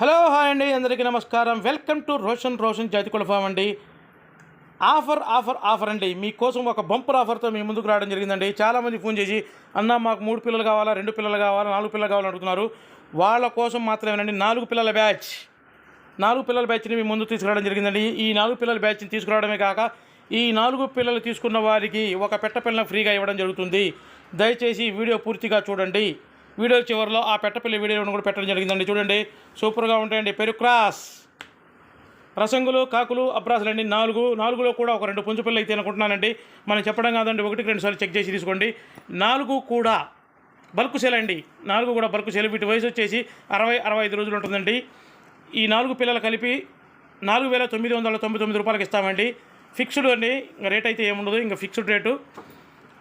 Hello hi అండి. అందరికీ నమస్కారం. వెల్కమ్ టు రోషన్ రోషన్ జాతికుల ఫామ్ అండి. ఆఫర్ ఆఫర్ ఆఫర్ అండి. మీకోసం ఒక బంపర్ ఆఫర్తో మీ ముందుకు రావడం జరిగిందండి. చాలామంది ఫోన్ చేసి అన్న మాకు మూడు పిల్లలు కావాలా రెండు పిల్లలు కావాలా నాలుగు పిల్లలు కావాలని అడుగుతున్నారు. వాళ్ళ కోసం మాత్రమేనండి నాలుగు పిల్లల బ్యాచ్ నాలుగు పిల్లల బ్యాచ్ని మీ ముందు తీసుకురావడం జరిగిందండి. ఈ నాలుగు పిల్లల బ్యాచ్ని తీసుకురావడమే కాక ఈ నాలుగు పిల్లలు తీసుకున్న వారికి ఒక పెట్ట పిల్లని ఫ్రీగా ఇవ్వడం జరుగుతుంది. దయచేసి వీడియో పూర్తిగా చూడండి. వీడియో చివరిలో ఆ పెట్టపిల్ల వీడియోను కూడా పెట్టడం జరిగిందండి. చూడండి సూపర్గా ఉంటాయండి. పెరు క్రాస్. రసంగులు కాకులు అబ్రాసులండి నాలుగు నాలుగులో కూడా ఒక రెండు పుంజు అయితే అనుకుంటున్నానండి. మనం చెప్పడం కాదండి ఒకటికి రెండు సార్లు చెక్ చేసి తీసుకోండి. నాలుగు కూడా బల్క్ సేల్ అండి. నాలుగు కూడా బల్క్ సేల్. వీటి వయసు వచ్చేసి అరవై అరవై ఐదు రోజులు ఉంటుందండి. ఈ నాలుగు పిల్లలు కలిపి నాలుగు వేల తొమ్మిది వందల తొంభై తొమ్మిది రూపాయలకి ఇస్తామండి. ఫిక్స్డ్ అండి. ఇంకా రేట్ అయితే ఏముండదు. ఇంకా ఫిక్స్డ్ రేటు.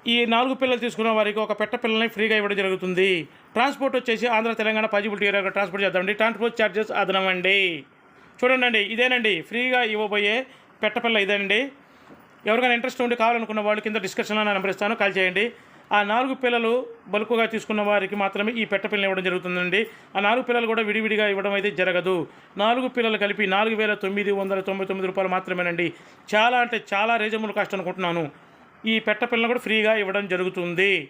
ఈ నాలుగు పిల్లలు తీసుకున్న వారికి ఒక పెట్ట పిల్లల్ని ఫ్రీగా ఇవ్వడం జరుగుతుంది. ట్రాన్స్పోర్ట్ వచ్చేసి Andhra Telangana possibility area transport చేద్దామండి. ట్రాన్స్పోర్ట్ ఛార్జెస్ అదనమండి చూడండి ఇదేనండి. ఫ్రీగా ఇవ్వబోయే పెట్టపిల్ల ఇదేనండి. ఎవరికైనా ఇంట్రెస్ట్ ఉండి కావాలనుకున్న వాళ్ళు కింద డిస్కషన్లో నా నెంబర్ ఇస్తాను కాల్ చేయండి. ఆ నాలుగు పిల్లలు బల్కుగా తీసుకున్న వారికి మాత్రమే ఈ పెట్టపిల్లని ఇవ్వడం జరుగుతుందండి. ఆ నాలుగు పిల్లలు కూడా విడివిడిగా ఇవ్వడం అయితే జరగదు. నాలుగు పిల్లలు కలిపి నాలుగు వేల తొమ్మిది వందల తొంభై తొమ్మిది రూపాయలు మాత్రమేనండి. చాలా అంటే చాలా రీజనబుల్ కాస్ట్ అనుకుంటున్నాను. ఈ పెట్ట పిల్లని కూడా ఫ్రీగా ఇవ్వడం జరుగుతుంది.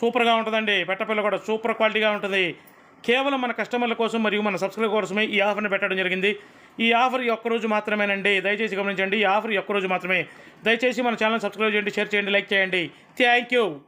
సూపర్గా ఉంటుందండి. పెట్టపిల్ల కూడా సూపర్ క్వాలిటీగా ఉంటుంది. కేవలం మన కస్టమర్ల కోసం మరియు మన సబ్స్క్రైబర్ కోసమే ఈ ఆఫర్ని పెట్టడం జరిగింది. ఈ ఆఫర్ ఈ ఒక్కరోజు మాత్రమేనండి. దయచేసి గమనించండి. ఈ ఆఫర్ ఈ ఒక్కరోజు మాత్రమే. దయచేసి మన ఛానల్ సబ్స్క్రైబ్ చేయండి షేర్ చేయండి లైక్ చేయండి. Thank you.